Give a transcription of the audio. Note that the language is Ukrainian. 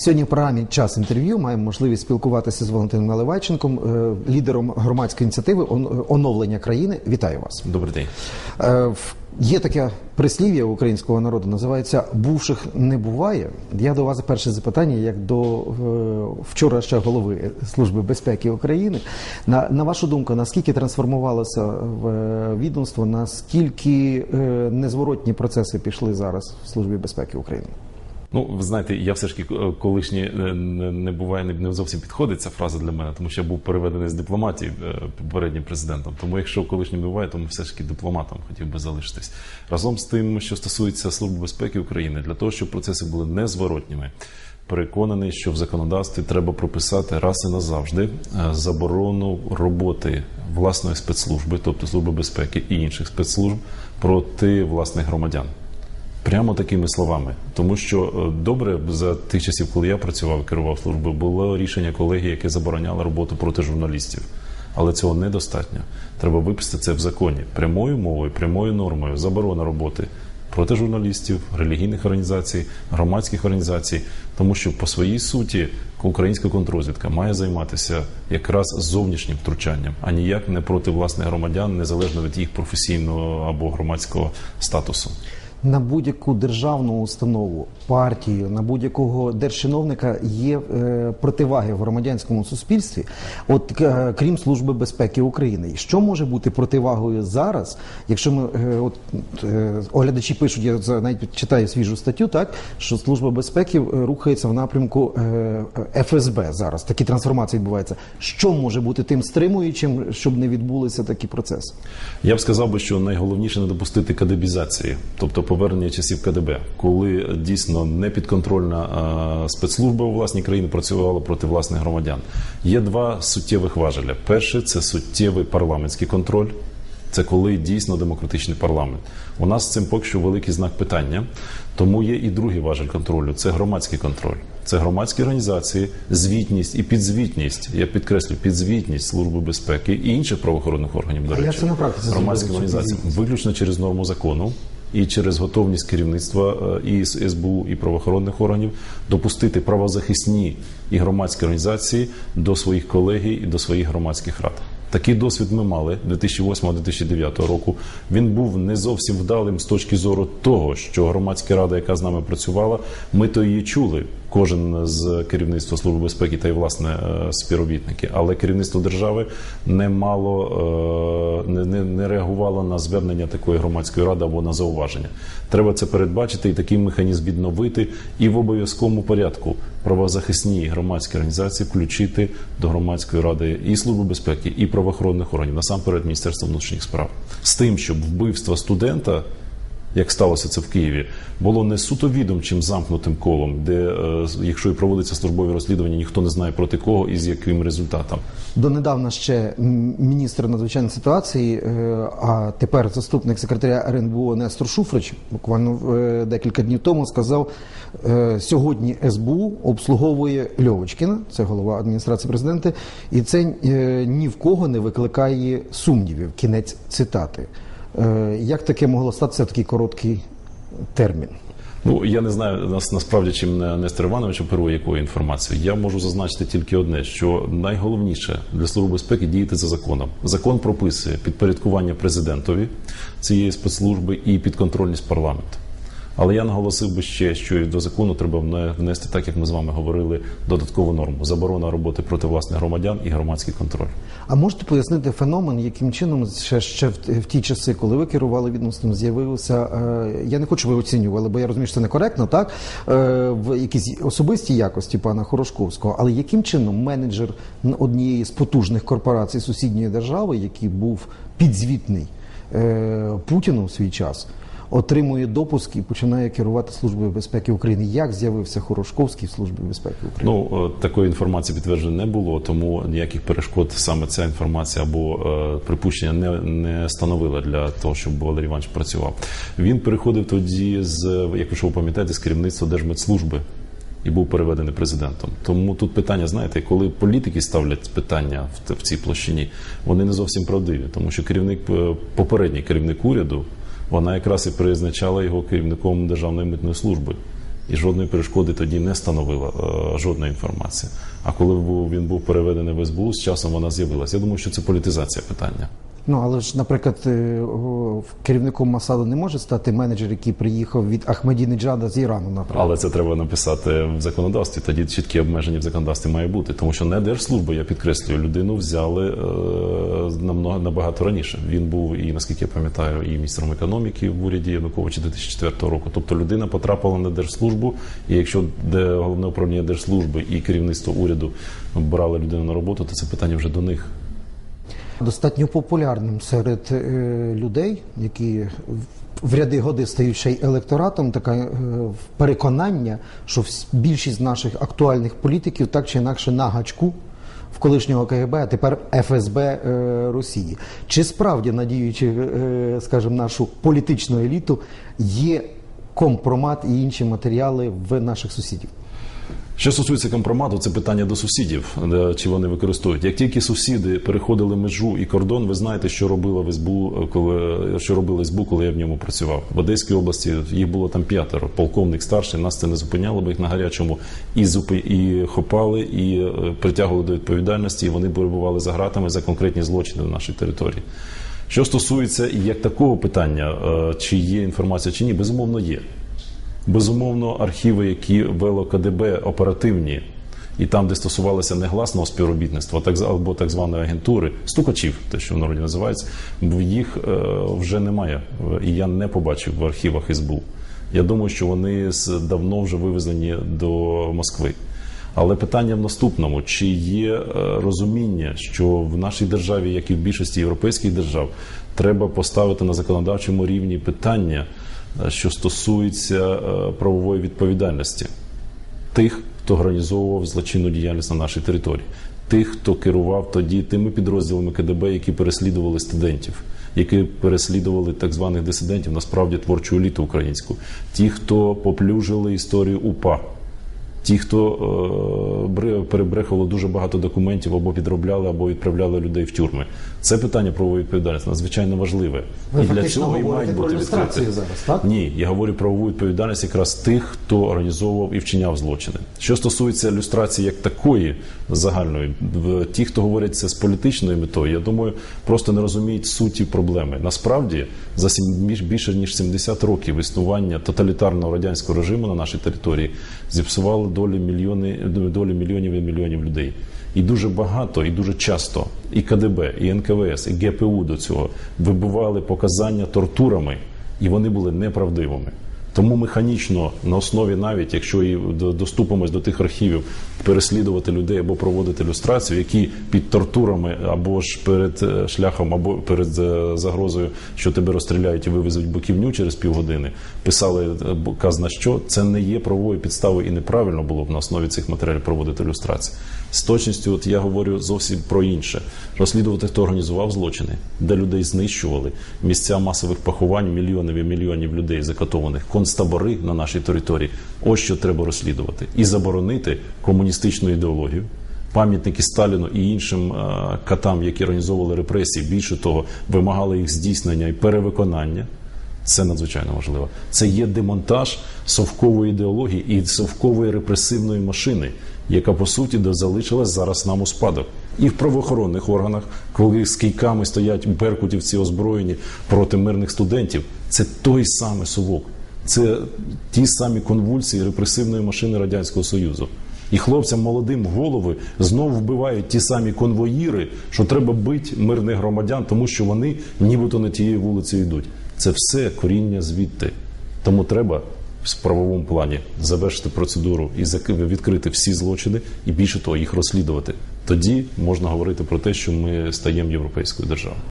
Сьогодні в програмі час інтерв'ю маємо можливість спілкуватися з Валентином Наливайченком, е, лідером громадської ініціативи «Он- оновлення країни. Вітаю вас. Добрий день. Е, Є таке прислів'я українського народу, називається бувших не буває. Я до вас перше запитання, як до е, вчора ще голови Служби безпеки України. На, на вашу думку, наскільки трансформувалося в відомство, наскільки незворотні процеси пішли зараз в Службі безпеки України? Ну, ви знаєте, я все ж таки е, колишній е, не, буває, не, зовсім підходить ця фраза для мене, тому що я був переведений з дипломатії е, попереднім президентом. Тому якщо колишній буває, то все ж таки дипломатом хотів би залишитись. Разом з тим, що стосується Служби безпеки України, для того, щоб процеси були незворотніми. Переконаний, що в законодавстві треба прописати раз і назавжди заборону роботи власної спецслужби, тобто служби безпеки і інших спецслужб проти власних громадян. Прямо такими словами, тому що е, добре за тих часів, коли я працював, керував службою, було рішення колегії, яке забороняло роботу проти журналістів. Але цього недостатньо. Треба виписати це в законі прямою мовою, прямою нормою, заборона роботи проти журналістів, релігійних організацій, громадських організацій, тому що по своїй суті українська контррозвідка має займатися якраз зовнішнім втручанням, а ніяк не проти власних громадян, незалежно від їх професійного або громадського статусу. На будь-яку державну установу, партію, на будь-якого держчиновника є е, противаги в громадянському суспільстві, от е, крім Служби безпеки України. Що може бути противагою зараз, якщо ми е, от е, оглядачі пишуть, я навіть читаю свіжу статтю, так що Служба безпеки е, рухається в напрямку е, ФСБ зараз. Такі трансформації відбуваються. Що може бути тим стримуючим, щоб не відбулися такі процеси? Я б сказав би, що найголовніше не допустити кадебізації, тобто повернення часів КДБ, коли дійсно непідконтрольна е, спецслужба у власній країні працювала проти власних громадян. Є два суттєвих важеля. Перше це суттєвий парламентський контроль. Це коли дійсно демократичний парламент. У нас з цим поки що великий знак питання. Тому є і другий важель контролю це громадський контроль. Це громадські організації, звітність і підзвітність. Я підкреслю підзвітність Служби безпеки і інших правоохоронних органів. До А речі, як це на практиці цю організаціям виключно через норму закону. І через готовність керівництва е, і СБУ і правоохоронних органів допустити правозахисні і громадські організації до своїх колегій і до своїх громадських рад. Такий досвід ми мали 2008-2009 року. Він був не зовсім вдалим з точки зору того, що громадська рада, яка з нами працювала, ми то її чули. Кожен з керівництва служби безпеки та й власне е, співробітники, але керівництво держави не мало е, не, не, не реагувало на звернення такої громадської ради або на зауваження. Треба це передбачити і такий механізм відновити і в обов'язковому порядку правозахисні громадські організації включити до громадської ради і служби безпеки, і правоохоронних органів, насамперед Міністерства внутрішніх справ, з тим, щоб вбивство студента як сталося це в Києві, було не суто відомчим замкнутим колом, де, е, якщо і проводиться службове розслідування, ніхто не знає проти кого і з яким результатом. Донедавна ще міністр надзвичайної ситуації, е, а тепер заступник секретаря РНБО Нестор Шуфрич, буквально е, декілька днів тому сказав, е, сьогодні СБУ обслуговує Льовочкіна, це голова адміністрації президента, і це е, ні в кого не викликає сумнівів. Кінець цитати. Е, Як таке могло статися в такий короткий термін? Ну я не знаю нас насправді чим не- Нестор Іванович оперує якою інформацією. Я можу зазначити тільки одне: що найголовніше для служби безпеки діяти за законом. Закон прописує підпорядкування президентові цієї спецслужби і підконтрольність парламенту. Але я наголосив би ще, що і до закону треба вне- внести, так як ми з вами говорили, додаткову норму: заборона роботи проти власних громадян і громадський контроль. А можете пояснити феномен, яким чином ще, ще в, ті часи, коли ви керували відомством, з'явився. Е, я не хочу, ви оцінювали, бо я розумію, що це некоректно, так е, в якійсь особистій якості пана Хорошковського. Але яким чином менеджер однієї з потужних корпорацій сусідньої держави, який був підзвітний е, Путіну в свій час, отримує допуск і починає керувати службою безпеки України? Як з'явився Хорошковський в службі безпеки України? Ну е, такої інформації підтверджено не було, тому ніяких перешкод саме ця інформація або е, припущення не, не становила для того, щоб Валерій Іванович працював. Він переходив тоді з, якщо ви пам'ятаєте, з керівництва Держмедслужби. І був переведений президентом. Тому тут питання, знаєте, коли політики ставлять питання в, в цій площині, вони не зовсім правдиві, тому що керівник е, попередній керівник уряду, вона якраз і призначала його керівником Державної митної служби. і жодної перешкоди тоді не становила е, жодна інформація. А коли він був переведений в СБУ, з часом вона з'явилася. Я думаю, що це політизація питання. Ну але ж, наприклад, е, керівником Масаду не може стати менеджер, який приїхав від Ахмедінеджада з Ірану, наприклад. Але це треба написати в законодавстві. Тоді чіткі обмеження в законодавстві має бути, тому що не держслужба, я підкреслюю, людину взяли е, намного набагато раніше. Він був і наскільки я пам'ятаю, і міністром економіки в уряді Януковича 2004 року. Тобто людина потрапила на держслужбу, і якщо де головне управління держслужби і керівництво уряду брали людину на роботу, то це питання вже до них. Достатньо популярним серед е, людей, які в- ряди годи стають ще й електоратом, таке переконання, що більшість наших актуальних політиків так чи інакше на гачку в колишнього КГБ, а тепер ФСБ е, Росії. Чи справді, надіючи, е, скажімо, нашу політичну еліту, є компромат і інші матеріали в наших сусідів? Що стосується компромату, це питання до сусідів, чи вони використовують. Як тільки сусіди переходили межу і кордон, ви знаєте, що робила в СБУ, коли що робили СБУ, коли я в ньому працював. В Одеській області їх було там п'ятеро. Полковник старший, нас це не зупиняло, бо їх на гарячому і зупи і хопали, і е, притягували до відповідальності. І вони перебували за гратами за конкретні злочини на нашій території. Що стосується як такого питання, е, чи є інформація, чи ні, безумовно є. Безумовно, архіви, які вело КДБ оперативні, і там, де стосувалося негласного співробітництва, так або так званої агентури, стукачів, те, що в народі називається, їх е, вже немає. І я не побачив в архівах СБУ. Я думаю, що вони давно вже вивезені до Москви. Але питання в наступному: чи є е, розуміння, що в нашій державі, як і в більшості європейських держав, треба поставити на законодавчому рівні питання, що стосується е, правової відповідальності тих, хто організовував злочинну діяльність на нашій території, тих, хто керував тоді тими підрозділами КДБ, які переслідували студентів. Які переслідували так званих дисидентів, насправді творчу еліту українську, ті, хто поплюжили історію УПА, ті, хто е, бре- перебрехували дуже багато документів або підробляли, або відправляли людей в тюрми. Це питання правової відповідальності надзвичайно важливе. Ви і для цього і мають бути відкриті. зараз, так? Ні, я говорю про правову відповідальність якраз тих, хто організовував і вчиняв злочини. Що стосується люстрації як такої загальної, ті, хто говорять це з політичною метою, я думаю, просто не розуміють суті проблеми. Насправді, за сім- більш- більше ніж 70 років існування тоталітарного радянського режиму на нашій території зіпсували долі мільйони долі мільйонів і мільйонів людей. І дуже багато, і дуже часто і КДБ, і НКВС, і ГПУ до цього вибивали показання тортурами, і вони були неправдивими. Тому механічно на основі, навіть якщо і доступимось до тих архівів, переслідувати людей або проводити люстрацію, які під тортурами або ж перед е, шляхом, або перед е, загрозою, що тебе розстріляють і вивезуть в буківню через півгодини, писали е, казна що, це не є правовою підставою і неправильно було б на основі цих матеріалів проводити люстрацію. З точністю, от я говорю зовсім про інше: розслідувати, хто організував злочини, де людей знищували, місця масових поховань мільйонів і мільйонів людей закатованих, концтабори на нашій території. Ось що треба розслідувати і заборонити комуністичну ідеологію. Пам'ятники Сталіну і іншим е, катам, які організовували репресії, більше того, вимагали їх здійснення і перевиконання. Це надзвичайно важливо. Це є демонтаж совкової ідеології і совкової репресивної машини, яка по суті залишилась зараз нам у спадок. І в правоохоронних органах, коли з кийками стоять беркутівці озброєні проти мирних студентів, це той самий совок. Це ті самі конвульсії репресивної машини Радянського Союзу. І хлопцям молодим голови знову вбивають ті самі конвоїри, що треба бити мирних громадян, тому що вони нібито на тією вулицею йдуть. Це все коріння звідти. Тому треба в правовому плані завершити процедуру і відкрити всі злочини, і більше того, їх розслідувати. Тоді можна говорити про те, що ми стаємо європейською державою.